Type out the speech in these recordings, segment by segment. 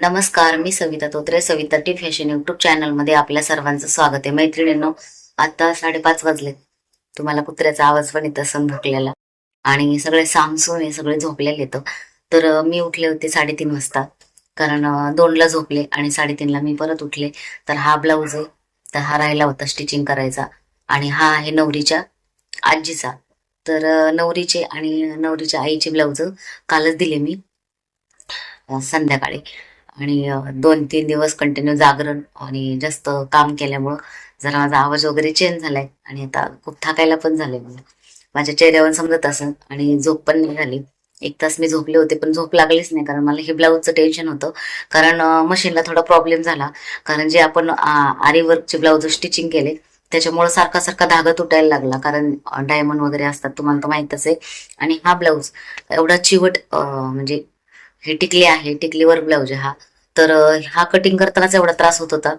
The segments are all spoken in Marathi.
नमस्कार मी Savita Totre Savita T fashion YouTube चॅनलमध्ये आपल्या सर्वांचं स्वागत आहे. मैत्रिणींनो आता साडेपाच वाजले. तुम्हाला कुत्र्याचा आवाज पण येत असन भुकलेला आणि सगळे सामसून हे सगळे झोपलेले येतं तर मी उठले होते साडेतीन वाजता. कारण दोनला झोपले आणि साडेतीनला मी परत उठले. तर हा ब्लाऊज आहे. तर हा राहिला होता स्टिचिंग करायचा. आणि हा आहे नवरीच्या आजीचा. तर नवरीचे आणि नवरीच्या आईचे ब्लाऊज कालच दिले मी संध्याकाळी. आणि दोन तीन दिवस कंटिन्यू जागरण आणि जास्त काम केल्यामुळं जरा माझा आवाज वगैरे चेंज झालाय आणि आता खूप थाकायला पण झाले मला. माझ्या चेहऱ्यावर समजत असं आणि झोप पण नाही झाली. एक तास मी झोपले होते पण झोप लागलीच नाही कारण मला हे ब्लाऊजचं टेन्शन होतं. कारण मशीनला थोडा प्रॉब्लेम झाला. कारण जे आपण आरी वर्कचे ब्लाऊज स्टिचिंग केले त्याच्यामुळे सारखा सारखा धागा तुटायला लागला. कारण डायमंड वगैरे असतात तुम्हाला तर माहीतच आहे. आणि हा ब्लाऊज एवढा चिवट म्हणजे हे टिकली आहे टिकलीवर ब्लाऊज हा. तर हा कटिंग करतानाच एवढा त्रास होत होता.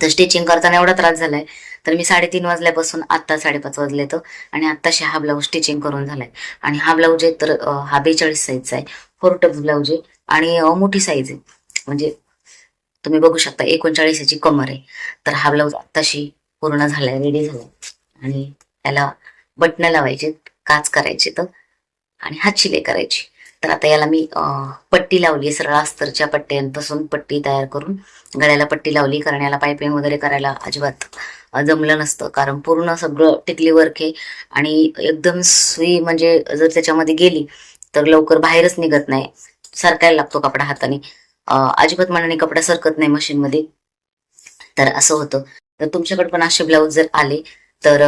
तर स्टिचिंग करताना एवढा त्रास झालाय. तर मी साडेतीन वाजल्यापासून आत्ता साडेपाच वाजले तर आणि आत्ताशी हा ब्लाऊज स्टिचिंग करून झालाय. आणि हा ब्लाऊज आहे तर हा बेचाळीस साईजचा आहे. फोर टक्स ब्लाऊज आहे आणि मोठी साईज आहे. म्हणजे तुम्ही बघू शकता एकोणचाळीस याची कमर आहे. तर हा ब्लाऊज आत्ताशी पूर्ण झालाय रेडी झालाय. आणि त्याला बटणं लावायचे काच करायचे तर आणि हात शिलाई करायची. तर आता याला मी पट्टी लावली सरळ अस्तरच्या पट्ट्यांपासून पट्टी तयार करून. गळ्याला पट्टी लावली कारण याला पायपिंग वगैरे करायला अजिबात जमलं नसतं. कारण पूर्ण सगळं टिकली वर्क आहे. आणि एकदम सुई म्हणजे जर त्याच्यामध्ये गेली तर लवकर बाहेरच निघत नाही. सरकायला लागतो कपडा हाताने. अजिबात मनाने कपडा सरकत नाही मशीनमध्ये. तर असं होतं. तर तुमच्याकडे पण असे ब्लाऊज जर आले तर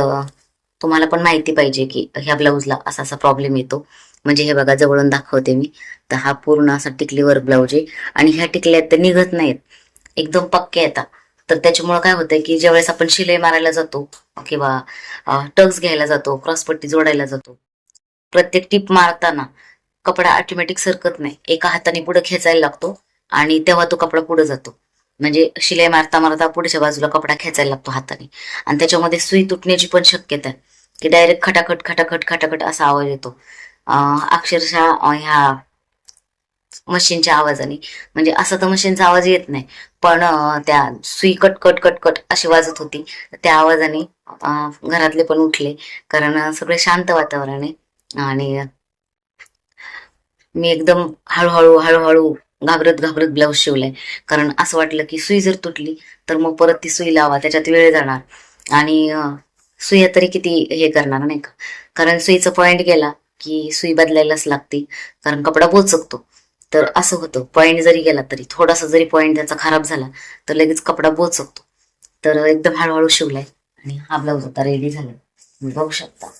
तुम्हाला पण माहिती पाहिजे की ह्या ब्लाऊजला असा असा प्रॉब्लेम येतो. म्हणजे हे बघा जवळून दाखवते मी. तर हा पूर्ण असा टिकलीवर ब्लाऊज आहे. आणि ह्या टिकल्या तर निघत नाहीत. एकदम पक्के येतात. तर त्याच्यामुळे काय होतंय की ज्यावेळेस आपण शिलाई मारायला जातो किंवा टक्स घ्यायला जातो क्रॉसपट्टी जोडायला जातो प्रत्येक टीप मारताना कपडा ऑटोमॅटिक सरकत नाही. एका हाताने पुढे खेचायला लागतो आणि तेव्हा तो कपडा पुढे जातो. म्हणजे शिलाई मारता मारता पुढच्या बाजूला कपडा खेचायला लागतो हाताने. आणि त्याच्यामध्ये सुई तुटण्याची पण शक्यता आहे की डायरेक्ट खटाखट खटाखट खटाखट असा आवाज येतो. अक्षरशः ह्या मशीनच्या आवाजाने. म्हणजे असं तर मशीनचा आवाज येत नाही पण त्या सुई कट कट कट कट अशी वाजत होती. त्या आवाजाने घरातले पण उठले. कारण सगळे शांत वातावरण आहे. आणि मी एकदम हळूहळू हळूहळू घाबरत घाबरत ब्लाऊज शिवलाय. कारण असं वाटलं की सुई जर तुटली तर मग परत ती सुई लावा त्याच्यात वेळ जाणार. आणि सुया तरी किती हे करणार नाही का? कारण सुईचा पॉइंट गेला की सुई बदलायलाच लागते कारण कपडा बोचकतो. तर असं होतं पॉईंट जरी गेला तरी थोडासा जरी पॉईंट त्याचा खराब झाला तर लगेच कपडा बोचकतो. तर एकदम हळूहळू शिवलाय आणि हा ब्लाऊज आता रेडी झाला. बघू शकता.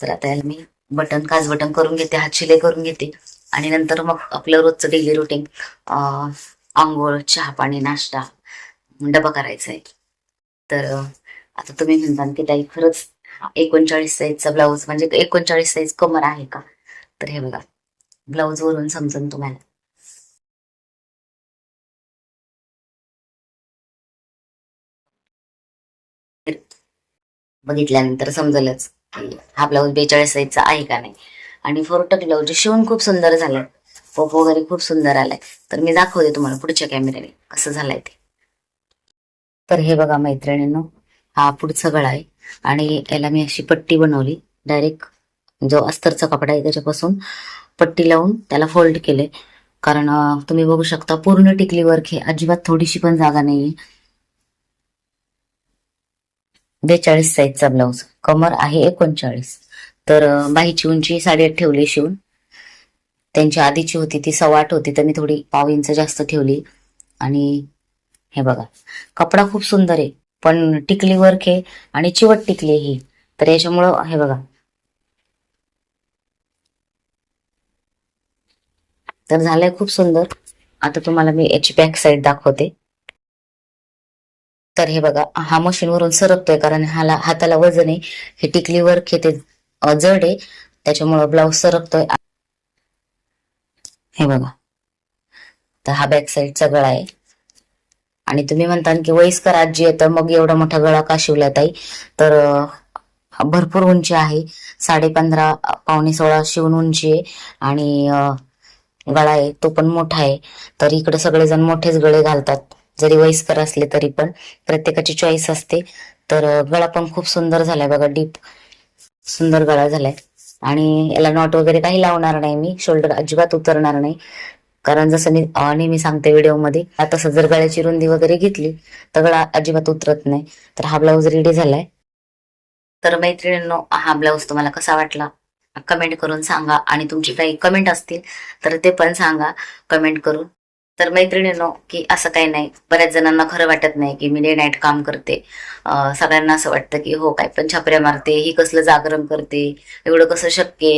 तर आता याला मी बटन काज बटन करून घेते हात शिलाई करून घेते. आणि नंतर मग आपलं रोजचं डेली रुटीन आंघोळ चहा पाणी नाश्ता डबा करायचा आहे तर आता तुम्ही म्हणता की ताई खरंच एकोणचाळीस साईजचा ब्लाऊज म्हणजे एकोणचाळीस साईज कमर आहे का? तर हे बघा ब्लाऊज वरून समजून तुम्हाला. बघितल्यानंतर समजलंच की हा ब्लाऊज बेचाळीस साईजचा आहे का नाही. आणि फोरटक ब्लाऊज शिवून खूप सुंदर झालाय. पोप वगैरे खूप सुंदर आलाय. तर मी दाखवते तुम्हाला पुढच्या कॅमेऱ्याने कसं झालंय ते. तर हे बघा मैत्रिणींनो हा पुढचं गळा आहे. आणि याला मी अशी पट्टी बनवली. डायरेक्ट जो अस्तरचा कपडा आहे त्याच्यापासून पट्टी लावून त्याला फोल्ड केले. कारण तुम्ही बघू शकता पूर्ण टिकली वर्क हे अजिबात थोडीशी पण जागा नाहीये. बेचाळीस साईजचा ब्लाऊज कमर आहे एकोणचाळीस. तर बाईची बाहीची उंची साडेआठ ठेवली शिवून. त्यांची आधीची होती ती सव्वा आठ होती तर मी थोडी पाव इंच जास्त ठेवली. आणि हे बघा कपडा खूप सुंदर आहे. पण टिकली वर्क आहे आणि चिवट टिकली आहे ही. तर याच्यामुळं हे बघा. तर झालंय खूप सुंदर. आता तुम्हाला मी याची बॅक साईड दाखवते. तर हे बघा हा मशीनवरून सरकतोय कारण हाला हाताला वजन आहे. हे टिकली वर्क हे ते जड आहे. त्याच्यामुळं ब्लाऊज सरकतोय. हे बघा. तर हा बॅक साईडचा गळा आहे. आणि तुम्ही म्हणता की वयस्कर आजी आहे तर मग एवढा मोठा गळा का शिवला ताई? तर भरपूर उंची आहे. साडे पंधरा पावणे सोळा शिवून उंची आहे. आणि गळा आहे तो पण मोठा आहे. तर इकडे सगळेजण मोठेच गळे घालतात. जरी वयस्कर असले तरी पण प्रत्येकाची चॉईस असते. तर गळा पण खूप सुंदर झालाय बघा डीप सुंदर गळा झालाय. आणि याला नॉट वगैरे काही लावणार नाही मी. शोल्डर अजिबात उतरणार नाही. कारण जसं मी नेहमी सांगते व्हिडिओमध्ये तसं जर गळ्याची रुंदी वगैरे घेतली तर गळा अजिबात उतरत नाही. तर हा ब्लाऊज रेडी झालाय. तर मैत्रिणींनो हा ब्लाऊज तुम्हाला कसा वाटला? कमेंट करून सांगा. आणि तुमची काही कमेंट असतील तर ते पण सांगा. कमेंट करून. तर मैत्रिणींनो की असं काही नाही. बऱ्याच जणांना खरं वाटत नाही की मी डे नाईट काम करते. सगळ्यांना असं वाटतं की हो काय पण छापऱ्या मारते ही कसलं जागरण करते एवढं कसं शक्य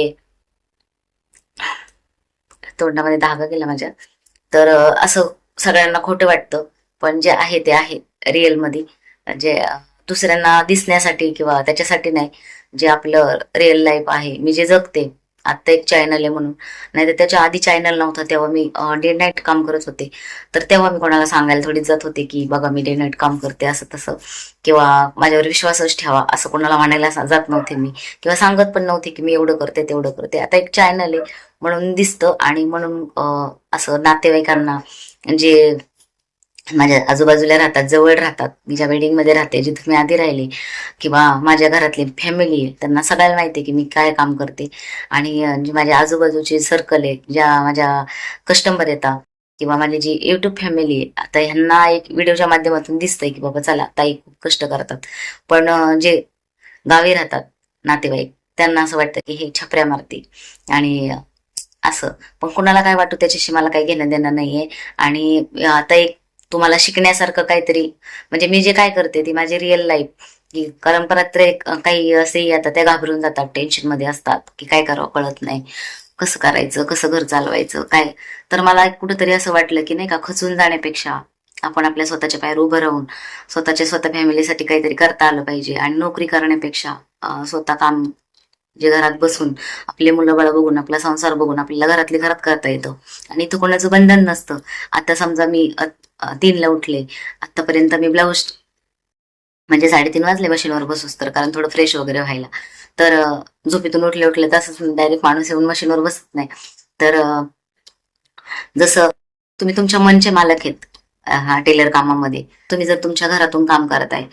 तोंडामध्ये धागा गेला माझ्या. तर असं सगळ्यांना खोटं वाटतं. पण जे आहे ते आहे रिअलमध्ये. जे दुसऱ्यांना दिसण्यासाठी किंवा त्याच्यासाठी नाही. जे आपलं रिअल लाईफ आहे. मी जे जगते आता एक चॅनल आहे म्हणून. नाही तर त्याच्या आधी चॅनल नव्हता तेव्हा मी डे नाईट काम करत होते. तर तेव्हा मी कोणाला सांगायला थोडी जात होते की बघा मी डे नाईट काम करते असं तसं. किंवा माझ्यावर विश्वासच ठेवा. असं कोणाला म्हणायला जात नव्हते मी. किंवा सांगत पण नव्हते की मी एवढं करते तेवढं करते. आता एक चॅनल आहे. म्हणून दिसतं आणि म्हणून असं नातेवाईकांना जे माझ्या आजूबाजूला राहतात जवळ राहतात मी ज्या बिल्डिंगमध्ये राहते जिथे मी आधी राहिली किंवा माझ्या घरातली फॅमिली त्यांना सगळ्याला माहिती आहे की मी काय काम करते. आणि जे माझ्या आजूबाजूचे सर्कल आहे ज्या माझ्या कस्टमर येतात किंवा माझी जी युट्यूब फॅमिली आहे आता ह्यांना एक व्हिडिओच्या माध्यमातून दिसतंय की बाबा चला ताई खूप कष्ट करतात. पण जे गावी राहतात नातेवाईक त्यांना असं वाटतं की हे छपऱ्या मारते आणि असं. पण कुणाला काय वाटू त्याच्याशी मला काही घेणं देणं नाहीये. आणि आता एक तुम्हाला शिकण्यासारखं काहीतरी म्हणजे मी जे काय करते ती माझी रिअल लाईफ की कारण एक काही असेही आता त्या घाबरून जातात टेन्शनमध्ये असतात की काय करावं कळत नाही. कसं करायचं कसं घर चालवायचं काय? तर मला कुठंतरी असं वाटलं की नाही का खचून जाण्यापेक्षा आपण आपल्या स्वतःच्या पायावर उभं राहून स्वतःच्या स्वतः फॅमिलीसाठी काहीतरी करता आलं पाहिजे. आणि नोकरी करण्यापेक्षा स्वतः काम जे घरात बसून आपले मुलं बाळ बघून आपला संसार बघून आपल्याला घरातले घरात करता येतं. आणि इथं कोणाचं बंधन नसतं. आता समजा मी तीनला उठले. आतापर्यंत मी ब्लाऊज म्हणजे साडेतीन वाजले मशीनवर बसूस तर कारण थोडं फ्रेश वगैरे व्हायला. तर झोपेतून उठले उठले तसंच डायरेक्ट माणूस येऊन मशीनवर बसत नाही. तर जसं तुम्ही तुमच्या मनचे मालक आहेत हा टेलर कामामध्ये. तुम्ही जर तुमच्या घरातून काम करत आहे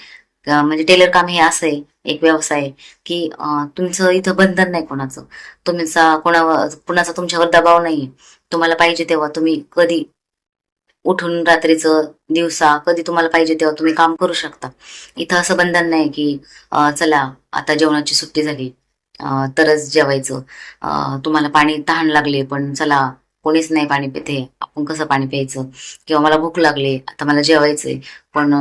म्हणजे टेलर काम हे असं आहे एक व्यवसाय आहे की तुमचं इथं बंधन नाही कोणाचं. तुमचा कोणावर कुणाचा तुमच्यावर दबाव नाही तुम्हाला पाहिजे तेव्हा तुम्ही कधी उठून रात्रीचं दिवसा कधी तुम्हाला पाहिजे तेव्हा तुम्ही काम करू शकता. इथं असं बंधन नाही की चला आता जेवणाची सुट्टी झाली तरच जेवायचं. तुम्हाला पाणी तहान लागले पण चला कोणीच नाही पाणी पिते आपण कसं पाणी प्यायचं? किंवा मला भूक लागली आता मला जेवायचंय पण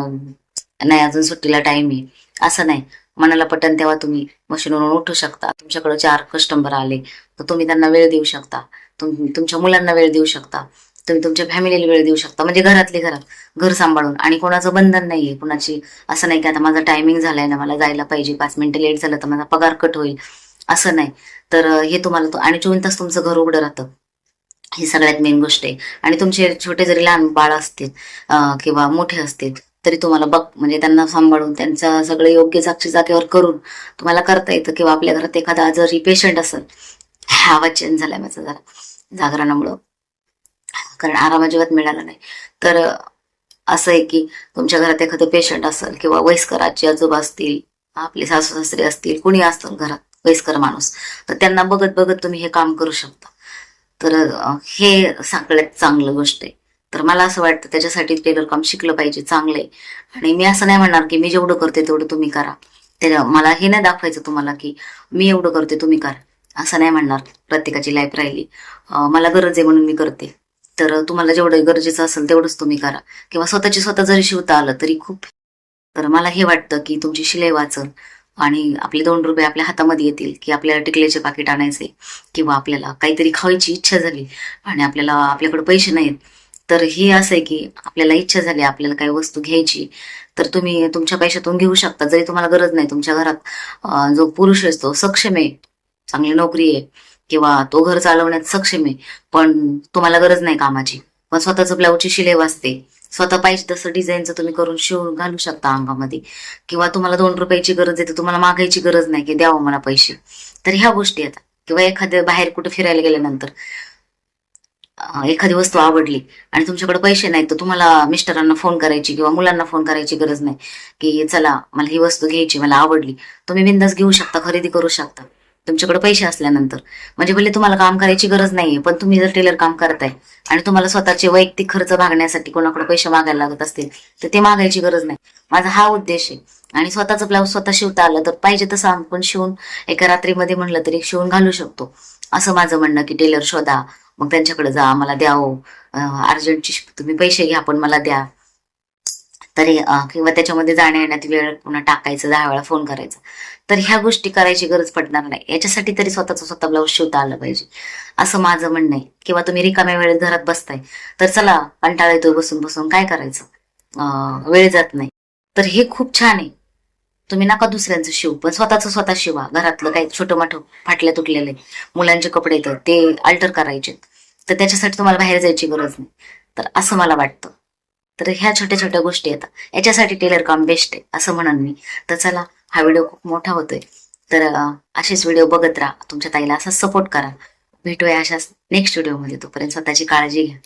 नाही अजून सुट्टीला टाइम आहे. असं नाही. मनाला पटन तेव्हा तुम्ही मशीनवरून उठू शकता. तुमच्याकडे चार कस्टमर आले तर तुम्ही त्यांना वेळ देऊ शकता. तुम तुमच्या मुलांना वेळ देऊ शकता. तुम्ही तुमच्या फॅमिलीला वेळ देऊ शकता. म्हणजे घरातले घरात घर सांभाळून. आणि कोणाचं बंधन नाहीये. कोणाची असं नाही की आता माझा टायमिंग झालाय ना मला जायला पाहिजे. पाच मिनिटं लेट झालं तर माझा पगार कट होईल. असं नाही. तर हे तुम्हाला आणि चोवीस तास तुमचं घर उघडं राहतं. ही सगळ्यात मेन गोष्ट आहे. आणि तुमचे छोटे जरी लहान बाळ असतील किंवा मोठे असतील तरी तुम्हाला बघ म्हणजे त्यांना सांभाळून त्यांचं सगळं योग्य जागच्या जागेवर करून तुम्हाला करता येतं किंवा आपल्या घरात एखादा आजारी पेशंट असेल आवाज चेंज झालाय माझा जरा जागरणामुळं. कारण आराम अजिबात मिळाला नाही. तर असं आहे की तुमच्या घरात एखादं पेशंट असेल किंवा वयस्कर आजी आजोबा असतील आपले सासू सासरे असतील कुणी असतं घरात वयस्कर माणूस तर त्यांना बघत बघत तुम्ही हे काम करू शकता. तर हे सगळ्यात चांगलं गोष्ट आहे. तर मला असं वाटतं त्याच्यासाठी टेलर काम शिकलं पाहिजे चांगलं. आहे आणि मी असं नाही म्हणणार की मी जेवढं करते तेवढं तुम्ही करा. ते मला हे नाही दाखवायचं तुम्हाला की मी एवढं करते तुम्ही करा. असं नाही म्हणणार प्रत्येकाची लाईफ राहिली. मला गरज आहे म्हणून मी करते. तर तुम्हाला जेवढं गरजेचं असेल तेवढंच तुम्ही करा. किंवा स्वतःची स्वतः जरी शिवता आलं तरी खूप. तर मला हे वाटतं की तुमची शिलाई वाचल आणि आपले दोन रुपये आपल्या हातामध्ये येतील की आपल्याला टिकल्याचे पाकिट आणायचे किंवा आपल्याला काहीतरी खावायची इच्छा झाली आणि आपल्याला आपल्याकडे पैसे नाहीत तर हे असं आहे की आपल्याला इच्छा झाली आपल्याला काही वस्तू घ्यायची तर तुम्ही तुमच्या पैशातून घेऊ शकता. जरी तुम्हाला गरज नाही तुमच्या घरात जो पुरुष असतो सक्षम आहे चांगली नोकरी आहे किंवा तो घर चालवण्यात सक्षम आहे पण तुम्हाला गरज नाही कामाची. पण स्वतःच ब्लाऊजची शिलाई वाचते स्वतः पाहिजे तसं डिझाईनचं तुम्ही करून शिवून घालू शकता अंगामध्ये. किंवा तुम्हाला दोन रुपयाची गरज आहे तर तुम्हाला मागायची गरज नाही की द्यावं मला पैसे. तर ह्या गोष्टी आहेत. किंवा एखाद्या बाहेर कुठे फिरायला गेल्यानंतर एखादी वस्तू आवडली आणि तुमच्याकडे पैसे नाहीत तर तुम्हाला मिस्टरांना फोन करायची किंवा मुलांना फोन करायची गरज नाही की चला मला ही वस्तू घ्यायची मला आवडली तुम्ही बिंदास घेऊ शकता खरेदी करू शकता. तुमच्याकडे पैसे असल्यानंतर. म्हणजे भले तुम्हाला काम करायची गरज नाहीये पण तुम्ही जर टेलर काम करताय आणि तुम्हाला स्वतःचे वैयक्तिक खर्च भागण्यासाठी कोणाकडे पैसे मागायला लागत असतील तर ते मागायची गरज नाही. माझा हा उद्देश आहे. आणि स्वतःचं ब्लाऊज स्वतः शिवता आलं तर पाहिजे तसं आपण शिवून एका रात्रीमध्ये म्हणलं तरी शिवून घालू शकतो. असं माझं म्हणणं की टेलर शोधा मग त्यांच्याकडे जा मला द्यावं. अर्जंटची तुम्ही पैसे घ्या पण मला द्या. तरी किंवा त्याच्यामध्ये जाण्या येण्यात वेळ पुन्हा टाकायचं दहा वेळा फोन करायचा. तर ह्या गोष्टी करायची गरज पडणार नाही. याच्यासाठी तरी स्वतःचं स्वतः ब्लाऊज शिवता आलं पाहिजे. असं माझं म्हणणं आहे. किंवा तुम्ही रिकाम्या वेळेत घरात बसताय. तर चला कंटाळा येतोय बसून बसून. काय करायचं? वेळ जात नाही. तर हे खूप छान आहे. तुम्ही नका दुसऱ्यांचं शिव पण स्वतःचं स्वतः शिवा. घरातलं काही छोटं मोठं फाटल्या तुटलेले मुलांचे कपडे येतात ते अल्टर करायचे तर त्याच्यासाठी तुम्हाला बाहेर जायची गरज नाही. तर असं मला वाटतं. तर ह्या छोट्या छोट्या गोष्टी येतात याच्यासाठी टेलर काम बेस्ट आहे असं म्हणून मी. तर चला हा व्हिडिओ खूप मोठा होतोय. तर असेच व्हिडिओ बघत राहा. तुमच्या ताईला असा सपोर्ट करा. भेटूया अशाच नेक्स्ट व्हिडिओमध्ये तोपर्यंत स्वतःची काळजी घ्या.